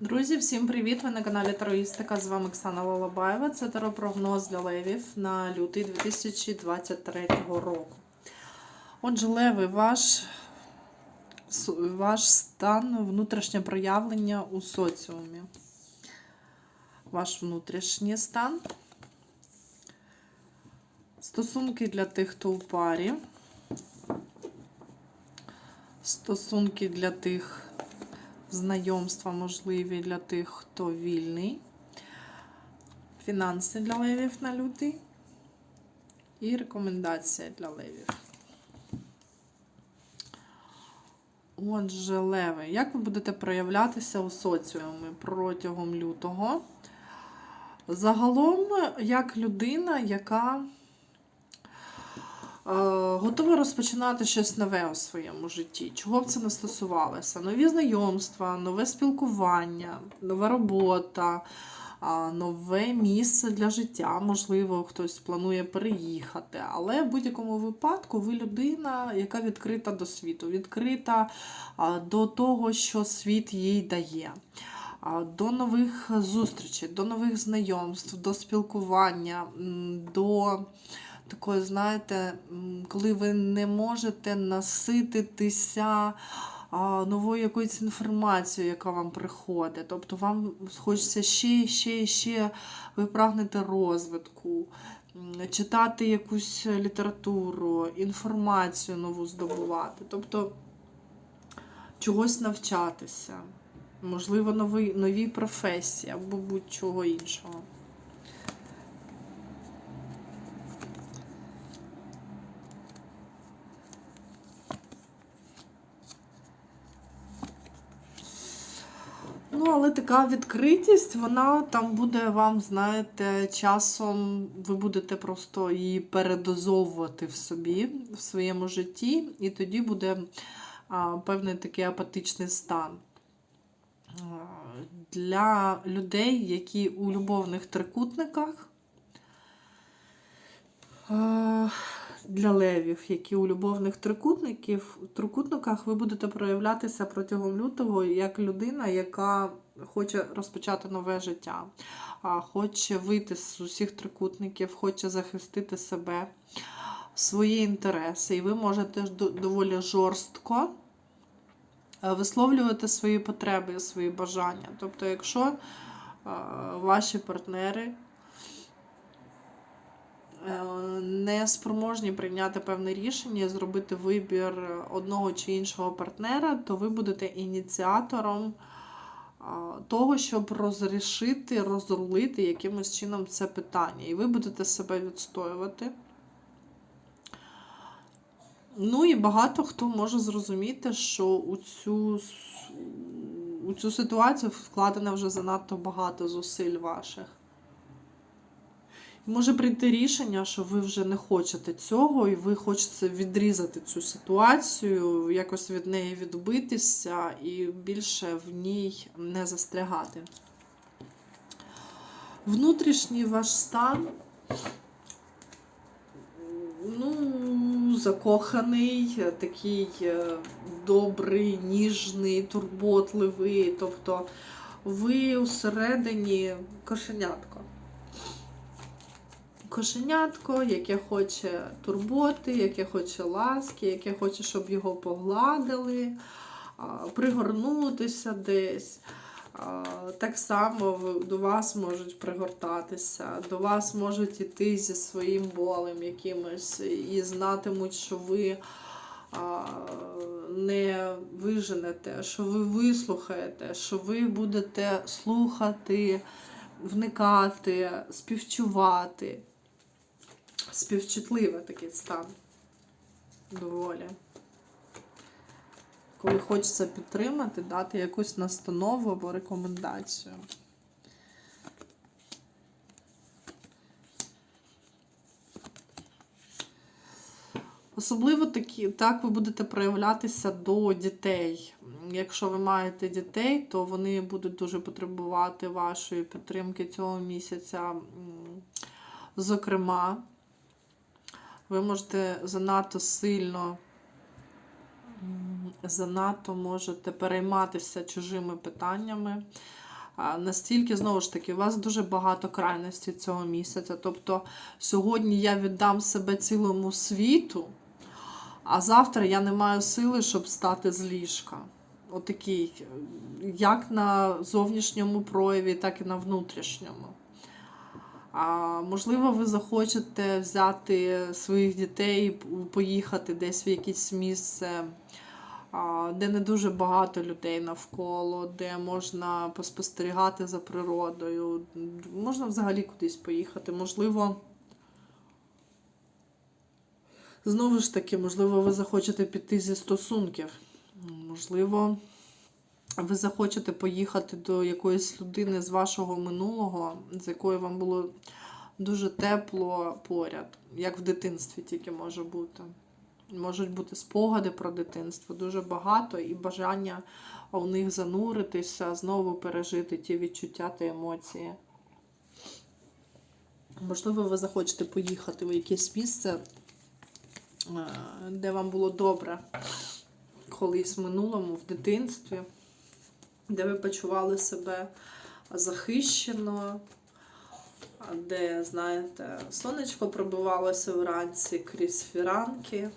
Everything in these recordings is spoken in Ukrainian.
Друзі, всім привіт! Ви на каналі Тароїстика. З вами Оксана Лолобаєва. Це таропрогноз для левів на лютий 2023 року. Отже, леви, ваш, ваш стан, внутрішнє проявлення у соціумі. Ваш внутрішній стан. Стосунки для тих, хто у парі. Стосунки для тих, знайомства можливі для тих, хто вільний. Фінанси для левів на лютий. І рекомендація для левів. Отже, леви, як ви будете проявлятися у соціумі протягом лютого? Загалом, як людина, яка Готова розпочинати щось нове у своєму житті. Чого б це не стосувалося? Нові знайомства, нове спілкування, нова робота, нове місце для життя. Можливо, хтось планує переїхати. Але в будь-якому випадку ви людина, яка відкрита до світу, відкрита до того, що світ їй дає. До нових зустрічей, до нових знайомств, до спілкування, до такої, знаєте, коли ви не можете насититися новою якоюсь інформацією, яка вам приходить. Тобто вам хочеться ще, ще, ще, ви прагнете розвитку, читати якусь літературу, інформацію нову здобувати. Тобто чогось навчатися. Можливо, нові, нові професії або будь-чого іншого. Але така відкритість, вона там буде вам, знаєте, часом ви будете просто її передозовувати в собі, в своєму житті, і тоді буде а, певний такий апатичний стан. Для людей, які у любовних трикутниках, для левів, які у любовних трикутників, трикутниках ви будете проявлятися протягом лютого як людина, яка хоче розпочати нове життя, хоче вийти з усіх трикутників, хоче захистити себе, свої інтереси. І ви можете доволі жорстко е, висловлювати свої потреби, свої бажання. Тобто, якщо е, ваші партнери не спроможні прийняти певне рішення, зробити вибір одного чи іншого партнера, то ви будете ініціатором того, щоб розрішити, розрулити якимось чином це питання. І ви будете себе відстоювати. Ну і багато хто може зрозуміти, що у цю, у цю ситуацію вкладено вже занадто багато зусиль ваших. Може прийти рішення, що ви вже не хочете цього, і ви хочете відрізати цю ситуацію, якось від неї відбитися і більше в ній не застрягати. Внутрішній ваш стан, ну, закоханий, такий е, добрий, ніжний, турботливий. Тобто ви усередині кошенятко кошенятко, яке хоче турботи, яке хоче ласки, яке хоче, щоб його погладили, пригорнутися десь. Так само до вас можуть пригортатися, до вас можуть іти зі своїм болем якимось і знатимуть, що ви не виженете, що ви вислухаєте, що ви будете слухати, вникати, співчувати співчутливий такий стан. Доволі. Коли хочеться підтримати, дати якусь настанову або рекомендацію. Особливо такі, так ви будете проявлятися до дітей. Якщо ви маєте дітей, то вони будуть дуже потребувати вашої підтримки цього місяця. Зокрема, ви можете занадто сильно, занадто можете перейматися чужими питаннями, Настільки, знову ж таки, у вас дуже багато крайностей цього місяця. Тобто сьогодні я віддам себе цілому світу, а завтра я не маю сили, щоб встати з ліжка. Отакий, як на зовнішньому прояві, так і на внутрішньому. А, можливо, ви захочете взяти своїх дітей, поїхати десь в якесь місце, де не дуже багато людей навколо, де можна поспостерігати за природою. Можна взагалі кудись поїхати. Можливо, знову ж таки, можливо, ви захочете піти зі стосунків. Можливо, ви захочете поїхати до якоїсь людини з вашого минулого, з якою вам було дуже тепло поряд, як в дитинстві тільки може бути. Можуть бути спогади про дитинство, дуже багато, і бажання у них зануритися, знову пережити ті відчуття та емоції. Можливо, ви захочете поїхати в якесь місце, е, де вам було добре колись в минулому, в дитинстві, де ви почували себе захищено, де, знаєте, сонечко пробивалося вранці крізь фіранки,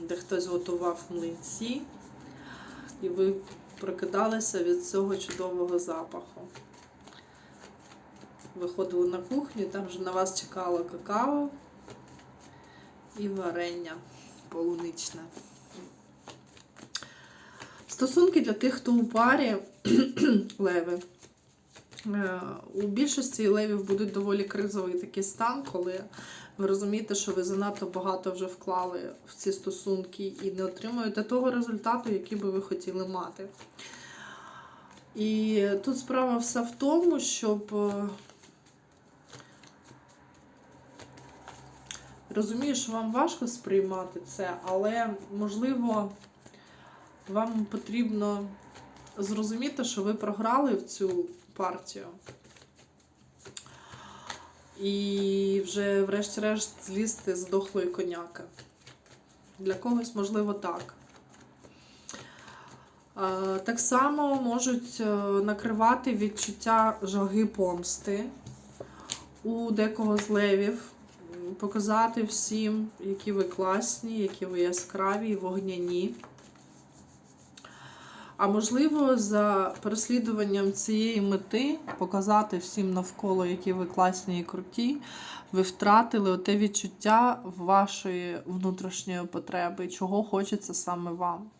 де хтось готував млинці, і ви прокидалися від цього чудового запаху. Виходили на кухню, там вже на вас чекало какао і варення полуничне. Стосунки для тих, хто у парі леви. Е, У більшості левів будуть доволі кризовий такий стан, коли ви розумієте, що ви занадто багато вже вклали в ці стосунки і не отримуєте того результату, який би ви хотіли мати. І тут справа вся в тому, щоб е, розумію, що вам важко сприймати це, але можливо вам потрібно зрозуміти, що ви програли в цю партію. І вже, врешті-решт, злізти з дохлої коняки. Для когось, можливо, так. Е, Так само можуть е, накривати відчуття жаги помсти у декого з левів, показати всім, які ви класні, які ви яскраві вогняні. А можливо, за переслідуванням цієї мети показати всім навколо, які ви класні і круті, ви втратили оте відчуття вашої внутрішньої потреби, чого хочеться саме вам.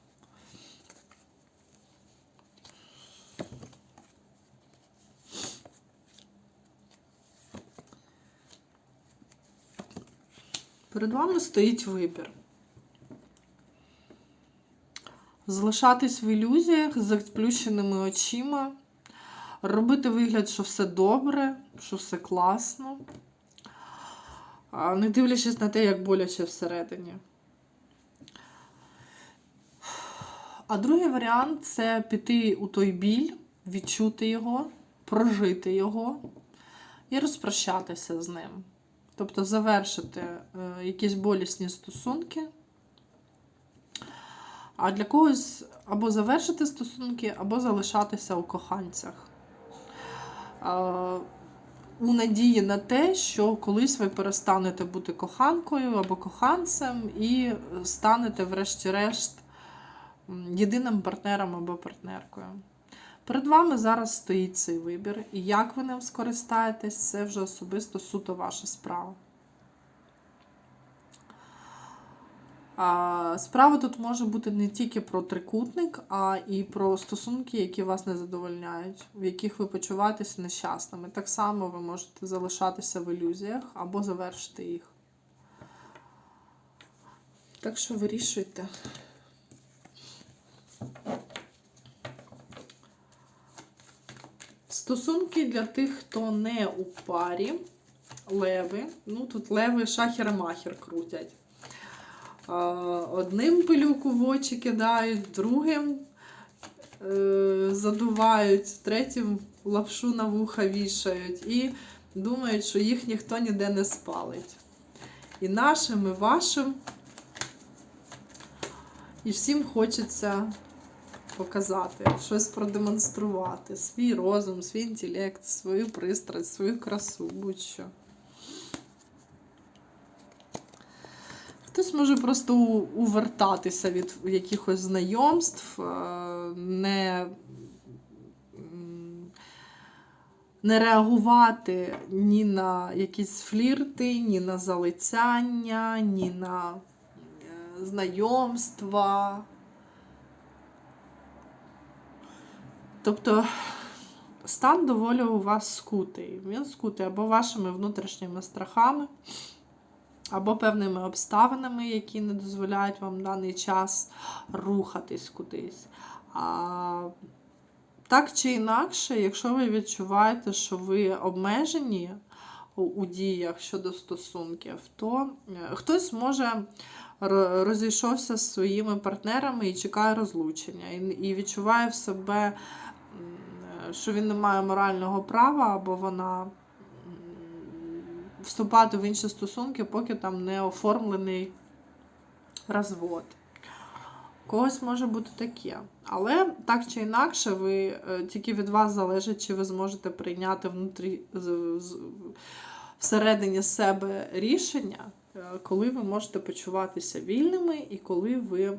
Перед вами стоїть вибір. Залишатись в ілюзіях з заплющеними очима, робити вигляд, що все добре, що все класно, не дивлячись на те, як боляче всередині. А другий варіант це піти у той біль, відчути його, прожити його і розпрощатися з ним. Тобто завершити е, якісь болісні стосунки. А для когось або завершити стосунки, або залишатися у коханцях. У надії на те, що колись ви перестанете бути коханкою або коханцем і станете, врешті-решт, єдиним партнером або партнеркою. Перед вами зараз стоїть цей вибір, і як ви ним скористаєтесь, це вже особисто суто ваша справа. Справа тут може бути не тільки про трикутник, а і про стосунки, які вас не задовольняють, в яких ви почуваєтеся нещасними. Так само ви можете залишатися в ілюзіях або завершити їх. Так що вирішуйте. Стосунки для тих, хто не у парі, леви. Ну, тут леви шахер-махер крутять. Одним пилюку в очі кидають, другим е, задувають, третім лапшу на вуха вішають і думають, що їх ніхто ніде не спалить. І нашим, і вашим. І всім хочеться показати, щось продемонструвати, свій розум, свій інтелект, свою пристрасть, свою красу, будь-що. Хтось може просто увертатися від якихось знайомств, е, не, не реагувати ні на якісь флірти, ні на залицяння, ні на е, знайомства. Тобто стан доволі у вас скутий. Він скутий або вашими внутрішніми страхами, або певними обставинами, які не дозволяють вам в даний час рухатись кудись. А, так чи інакше, якщо ви відчуваєте, що ви обмежені у, діях щодо стосунків, то е, хтось може розійшовся з своїми партнерами і чекає розлучення, і, відчуває в себе, що він не має морального права або вона вступати в інші стосунки, поки там не оформлений розвод. Когось може бути таке. Але так чи інакше, ви е, тільки від вас залежить, чи ви зможете прийняти внутрі всередині себе рішення, е, коли ви можете почуватися вільними і коли ви е,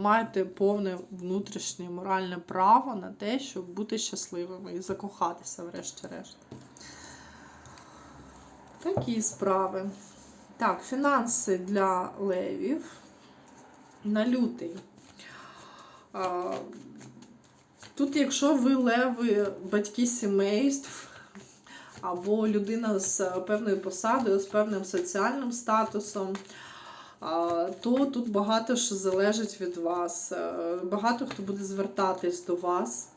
маєте повне внутрішнє моральне право на те, щоб бути щасливими і закохатися, врешті-решт. Такі справи. Так, фінанси для левів на лютий. Тут, якщо ви леви, батьки сімейств, або людина з певною посадою, з певним соціальним статусом, то тут багато що залежить від вас. Е, Багато хто буде звертатись до вас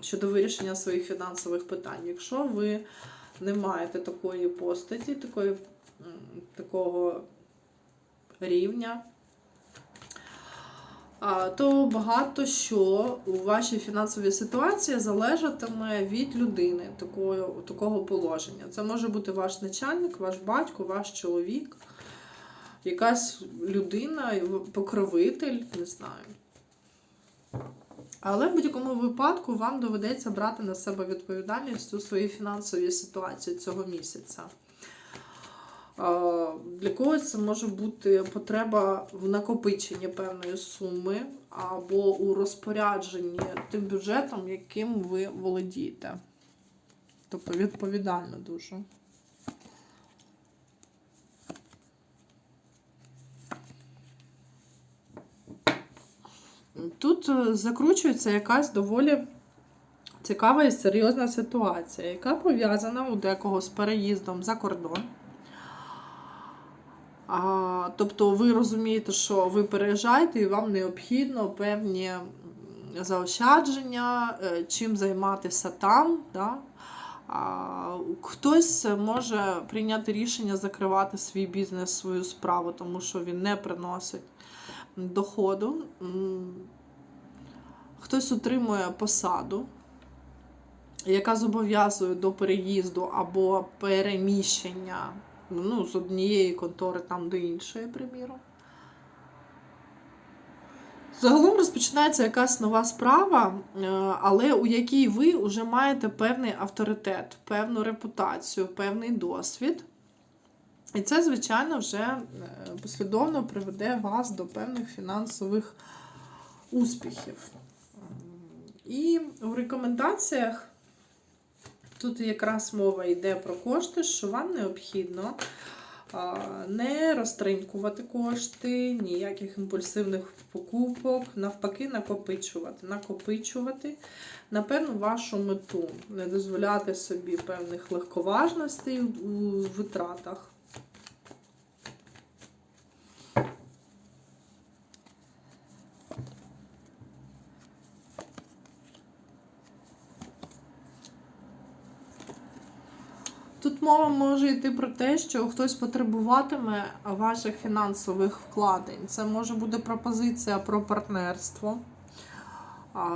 щодо вирішення своїх фінансових питань. Якщо ви не маєте такої постаті, такої, такого рівня, то багато що у вашій фінансовій ситуації залежатиме від людини такого, такого положення. Це може бути ваш начальник, ваш батько, ваш чоловік, якась людина, покровитель, не знаю. Але в будь-якому випадку вам доведеться брати на себе відповідальність у своїй фінансовій ситуації цього місяця. Для когось це може бути потреба в накопиченні певної суми або у розпорядженні тим бюджетом, яким ви володієте. Тобто відповідально дуже. Тут е, закручується якась доволі цікава і серйозна ситуація, яка пов'язана у декого з переїздом за кордон. А, тобто ви розумієте, що ви переїжджаєте і вам необхідно певні заощадження, е, чим займатися там. Да? А, хтось може прийняти рішення закривати свій бізнес, свою справу, тому що він не приносить доходу. Хтось отримує посаду, яка зобов'язує до переїзду або переміщення ну, з однієї контори там до іншої, приміром. Загалом розпочинається якась нова справа, е, але у якій ви вже маєте певний авторитет, певну репутацію, певний досвід. І це, звичайно, вже е, послідовно приведе вас до певних фінансових успіхів. І в рекомендаціях тут якраз мова йде про кошти, що вам необхідно не розтринькувати кошти, ніяких імпульсивних покупок, навпаки, накопичувати. Накопичувати на певну вашу мету, не дозволяти собі певних легковажностей у витратах. Тут мова може йти про те, що хтось потребуватиме ваших фінансових вкладень. Це може бути пропозиція про партнерство,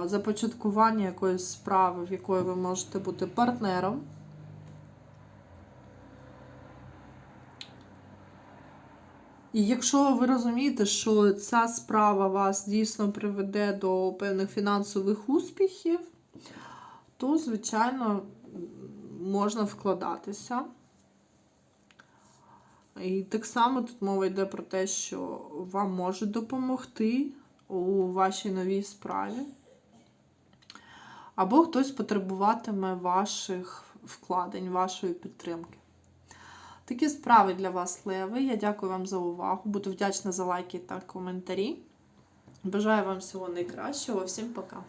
започаткування якоїсь справи, в якої ви можете бути партнером. І якщо ви розумієте, що ця справа вас дійсно приведе до певних фінансових успіхів, то, звичайно, можна вкладатися. І так само тут мова йде про те, що вам можуть допомогти у вашій новій справі. Або хтось потребуватиме ваших вкладень, вашої підтримки. Такі справи для вас, Леви. Я дякую вам за увагу. Буду вдячна за лайки та коментарі. Бажаю вам всього найкращого. Всім пока!